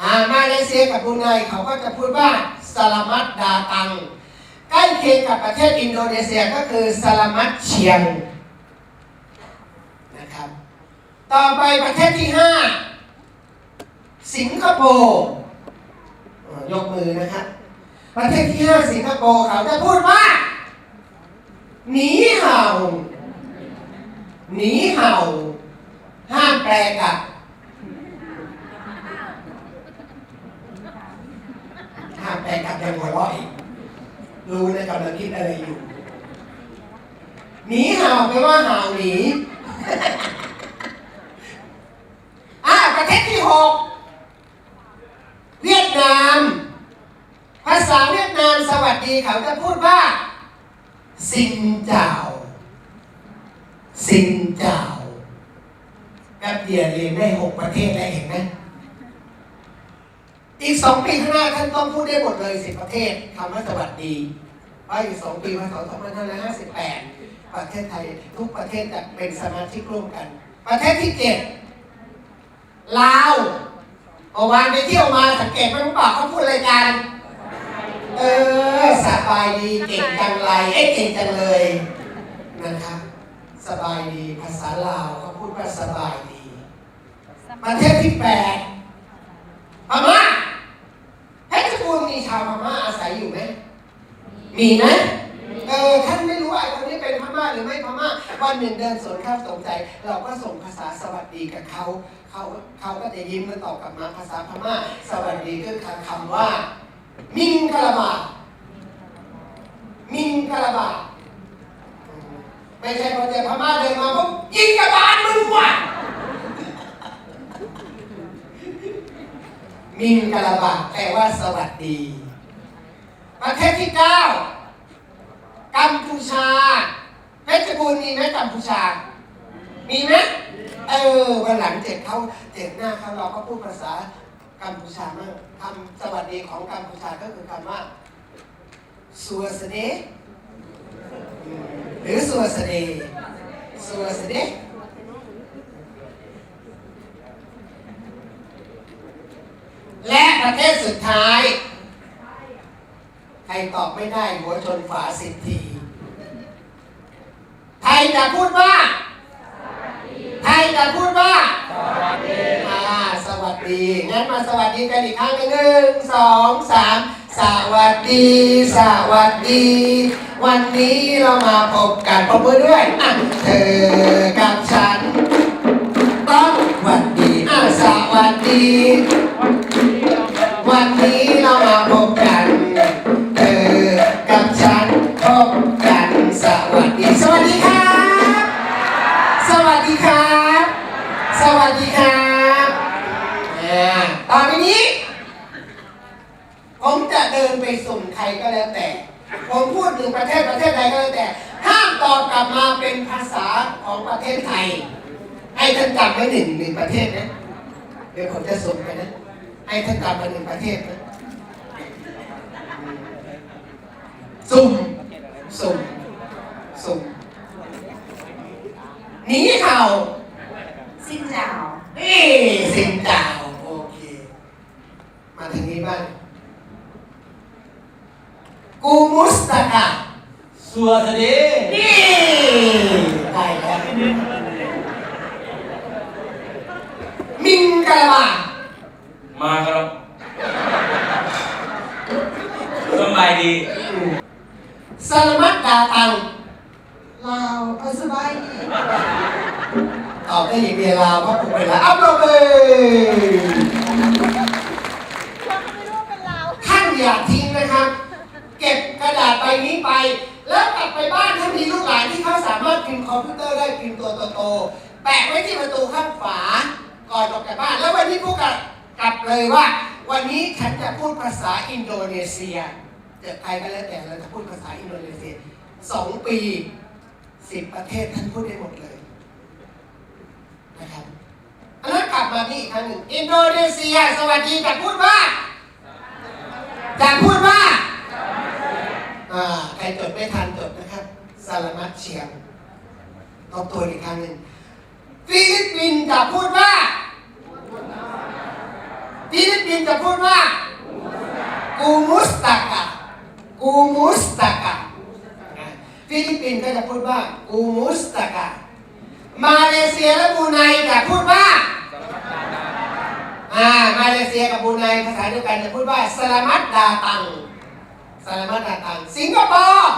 อ่ามาเลเซียกับบรูไนเขาก็จะพูดว่าสลามัดดาตัง ใกล้เคียงกับประเทศอินโดนีเซียก็คือสลามัดเชียงนะครับ ต่อไปประเทศที่ห้าสิงคโปร์ยกมือนะครับประเทศที่ห้าสิงคโปร์เขาจะพูดว่าหนีเห่าหนีเห่า ห้ามแปลกับ ห้าแปลกับยังหัวเราะอีก รู้นะกำลังคิดอะไรอยู่ หนีห่าแปว่าห่าหนีอ่าประเทศที่หกเวียดนาม ภาษาเวียดนามสวัสดีเขาจะพูดว่าสินเจ้าสินเจ้าแป๊บเดียวเรียนได้หกประเทศแล้วเห็นไหม อีกสองปีข้างหน้าท่านต้องพูดได้หมดเลยสิบประเทศคำว่าสวัสดีเพราะอีกสองปีพศ2558 ประเทศไทยทุกประเทศจะเป็นสมาชิกร่วมกัน ประเทศที่เจ็ดลาวเมื่อวานไปเที่ยวมาสังเกตไหมรู้เปล่าเขาพูดอะไรกันเออสบายดีเก่งจังไรเอ้ยเก่งจังเลยนะครับสบายดีภาษาลาวเขาพูดว่าสบายดี ประเทศที่แปดพม่าเพชรบูรณ์ มีชาวพม่าอาศัยอยู่ไหม มีไหมเออท่านไม่รู้ว่าไอ้คนนี้เป็นพม่าหรือไม่พม่าวันหนึ่งเดินสวนข้าวสงใจเราก็ส่งภาษาสวัสดีกับเขาเขาเขาก็จะยิ้มแล้วตอบกลับมาภาษาพม่า สวัสดีคือคำว่า มิงกะลาบามิงกะลาบาไม่ใช่พอเจอพม่าเดินมาปุ๊บยิงกระบาลมึงว่ะ มิงกะลาบาแปลว่าสวัสดี ประเทศที่เก้ากัมพูชาเพชรบูรณ์มีไหมกัมพูชา มีไหมเออวันหลังเจ็ดเขาเจ็ดหน้าเขาเราก็พูดภาษากัมพูชามั่งคำสวัสดีของกัมพูชาก็คือคำว่าสัวสเดหรือสัวสเดสัวสเดและ ประเทศสุดท้าย ใครตอบไม่ได้หัวชนฝาสิบทีไทยจะพูดว่า ไทยจะพูดว่า สวัสดีอ่าสวัสดี งั้นมาสวัสดีกันอีกครั้งหนึ่งหนึ่งสองสามสวัสดี สวัสดี วันนี้เรามาพบกันปรบมือด้วยอะเธอกับฉัน ต้องหวัดดีอะสวัสดี วัสดีครับอ่าต่อไปนี้ ผมจะเดินไปสุ่มใครก็แล้วแต่ ผมพูดถึงประเทศประเทศใดก็แล้วแต่ ห้ามตอบกลับมาเป็นภาษาของประเทศไทย ให้ท่านจำไว้หนึ่งหนึ่งประเทศนะ เดี๋ยวผมจะสุ่มไปนะ ให้ท่านจำมาหนึ่งประเทศนะสุ่มสุ่มสุ่มหนีเห่า Xin chào นี่สิงดาวโอเคมาทางนี้บ้างกูมุสตะก ตอบได้อย่างเดียวลาวเพราะผมเป็นลาวอัพโหลดเลยเราไม่รู้ว่าเป็นลาวท่านอย่าทิ้งนะครับ เก็บกระดาษใบนี้ไป แล้วกลับไปบ้านถ้ามีลูกหลานที่เขาสามารถพิมพ์คอมพิวเตอร์ได้พิมพ์ตัวโตๆแปะไว้ที่ประตูข้างฝาก่อนออกจากบ้าน แล้ววันนี้พูดกับกลับเลยว่า วันนี้ฉันจะพูดภาษาอินโดนีเซียเจอใครก็แล้วแต่เราจะพูดภาษาอินโดนีเซียสองปีสิบประเทศท่านพูดได้หมดเลยนะครับอันนั้นกลับ มาที่อีกครั้งหนึ่งอินโดนีเซีย สวัสดีจะพูดว่าจะพูดว่าอ่าใครจดไม่ทันจดนะครับสารมัดเชียงเอาตัวอีกครั้งหนึ่งฟิลิปปินส์จะพูดว่าฟิลิปปินส์จะพูดว่ากูมุสตากะกูมุสตากะฟิลิปปินส์ก็จะพูดว่ากูมุสตากะมาเลเซียและบูไนจะพูดว่า อ่ามาเลเซียกับบูไนภาษาเดียวกันจะพูดว่าสลามัดดาตังสลามัดดาตัง สิงคโปร์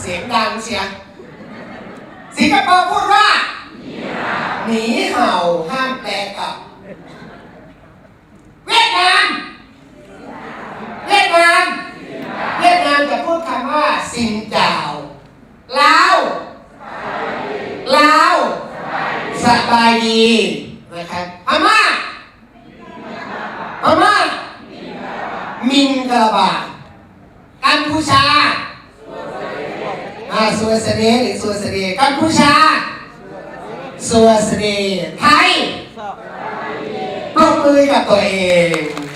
เสียงดังเชียร์สิงคโปร์พูดว่าหนีเห่าห้ามแปลกับ เวียดนาม เวียดนาม เวียดนามจะพูดคำว่าสินเจ้าลาวลาวสบายดีนะครับพม่าพม่า มิงกะลาบากัมพูชาอ่าสวสเดหรือสวสเดกัมพูชาสวสเดไทยปรบมือกับตัวเอง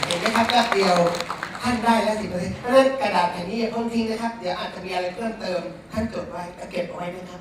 เห็นไหมครับแป๊บเดียวท่านได้แล้วสิเปอร์เซ็นต์เราะฉะนั้นกระดาษแผ่นนี้อย่าเพิ่งทิ้งนะครับ เดี๋ยวอาจจะมีอะไรเพิ่มเติม ท่านจดไว้เก็บเอาไว้นะครับ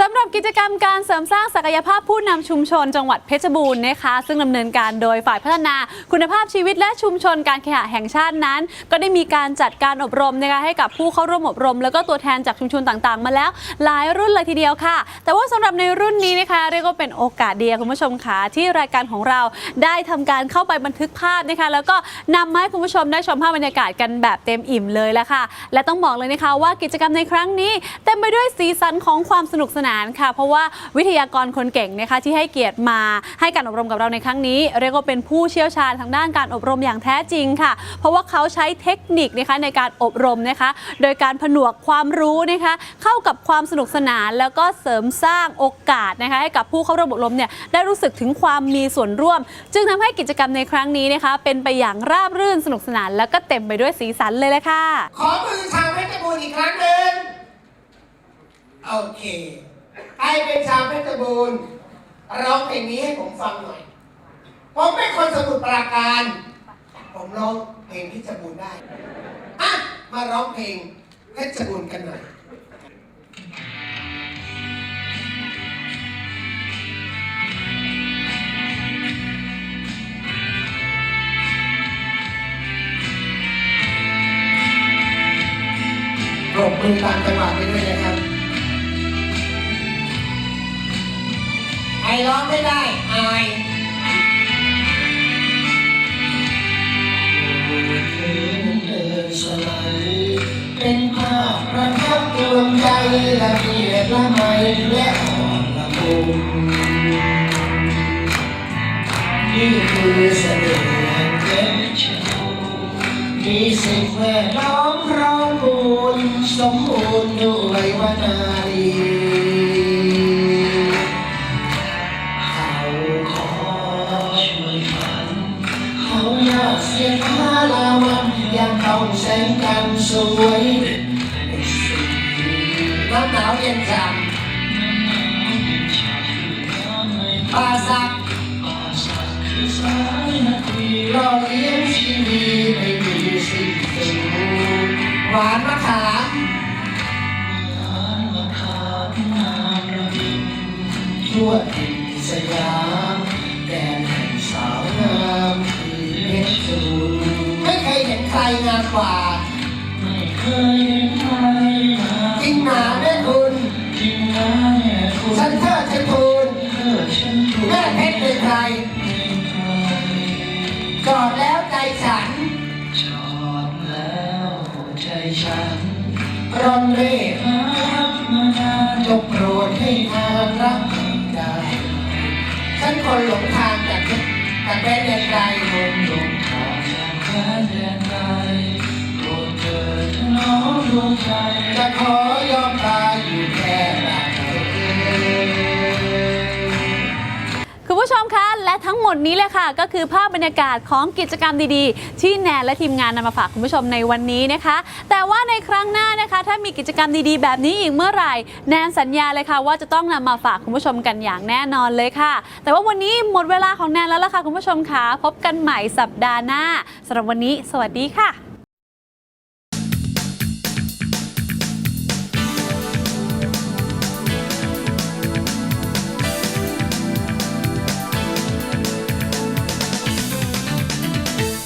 สำหรับกิจกรรมการเสริมสร้างศักยภาพผู้นำชุมชนจังหวัดเพชรบูรณ์นะคะ ซึ่งดำเนินการโดยฝ่ายพัฒนาคุณภาพชีวิตและชุมชนการเคหะแห่งชาตินั้น ก็ได้มีการจัดการอบรมนะคะให้กับผู้เข้าร่วมอบรม แล้วก็ตัวแทนจากชุมชนต่างๆ มาแล้ว หลายรุ่นเลยทีเดียวค่ะ แต่ว่าสำหรับในรุ่นนี้นะคะเรียกว่าเป็นโอกาสเดีค่ะคุณผู้ชมค่ะที่รายการของเราได้ทำการเข้าไปบันทึกภาพนะคะแล้วก็นำมาให้คุณผู้ชมได้ชมภาพบรรยากาศกันแบบเต็มอิ่มเลยละค่ะ และต้องบอกเลยนะคะว่ากิจกรรมในครั้งนี้เต็มไปด้วยสีสันของความสนุกสนานค่ะ เพราะว่าวิทยากรคนเก่งนะคะที่ให้เกียรติมาให้การอบรมกับเราในครั้งนี้ เรียกว่าเป็นผู้เชี่ยวชาญทางด้านการอบรมอย่างแท้จริงค่ะ เพราะว่าเขาใช้เทคนิคนะคะในการอบรมนะคะ โดยการผนวกความรู้นะคะ เข้ากับความสนุกสนานแล้วก็เสริมสร้างโอกาสนะคะให้กับผู้เข้าร่วมอบรมเนี่ยได้รู้สึกถึงความมีส่วนร่วม จึงทำให้กิจกรรมในครั้งนี้นะคะ เป็นไปอย่างราบรื่นสนุกสนาน แล้วก็เต็มไปด้วยสีสันเลยแหละค่ะ ขอมือชาวเพชรบูรณ์อีกครั้งหนึ่งโอเค ใครเป็นชาวเพชรบูรณ์ร้องเพลงนี้ให้ผมฟังหน่อย ผมเป็นคนสมุทรปราการ ผมร้องเพลงเพชรบูรณ์ได้อะมาร้องเพลงเพชรบูรณ์กันหน่อยปรบมือตามจังหวะไปด้วยนะครับ ร้องไม่ได้อายเป็นภาพประทับดวงใจละเอียดละไมและอ่อนละมุนนี่คือเสน่ห์แห่งเพชรบูมีสิ่งแวดล้อมร้อมบูรณ์สมบูรณ์ด้วยวนารี หวานมะขามทั่วถิ่นสยามแดนแห่งสาวงามคือเพชรบูรณ์ไม่เคยเห็นใครงามกว่า ฉันรอนเร่รักมานานจงโปรดให้ทานรักให้ได้ฉันคนหลงทางจากจากแม่เรียนไกลคนลงทางจากแดนแดนไกลโปรดเถิดน้องดวงใจจะขอ ดนี้เลยค่ะ ก็คือภาพบรรยากาศของกิจกรรมดีๆ ที่แนนและทีมงานนำมาฝากคุณผู้ชมในวันนี้นะคะ แต่ว่าในครั้งหน้านะคะ ถ้ามีกิจกรรมดีๆ แบบนี้อีกเมื่อไหร่ แนนสัญญาเลยค่ะ ว่าจะต้องนำมาฝากคุณผู้ชมกันอย่างแน่นอนเลยค่ะ แต่ว่าวันนี้หมดเวลาของแนนแล้วล่ะค่ะคุณผู้ชมค่ะพบกันใหม่สัปดาห์หน้าสำหรับวันนี้ สวัสดีค่ะ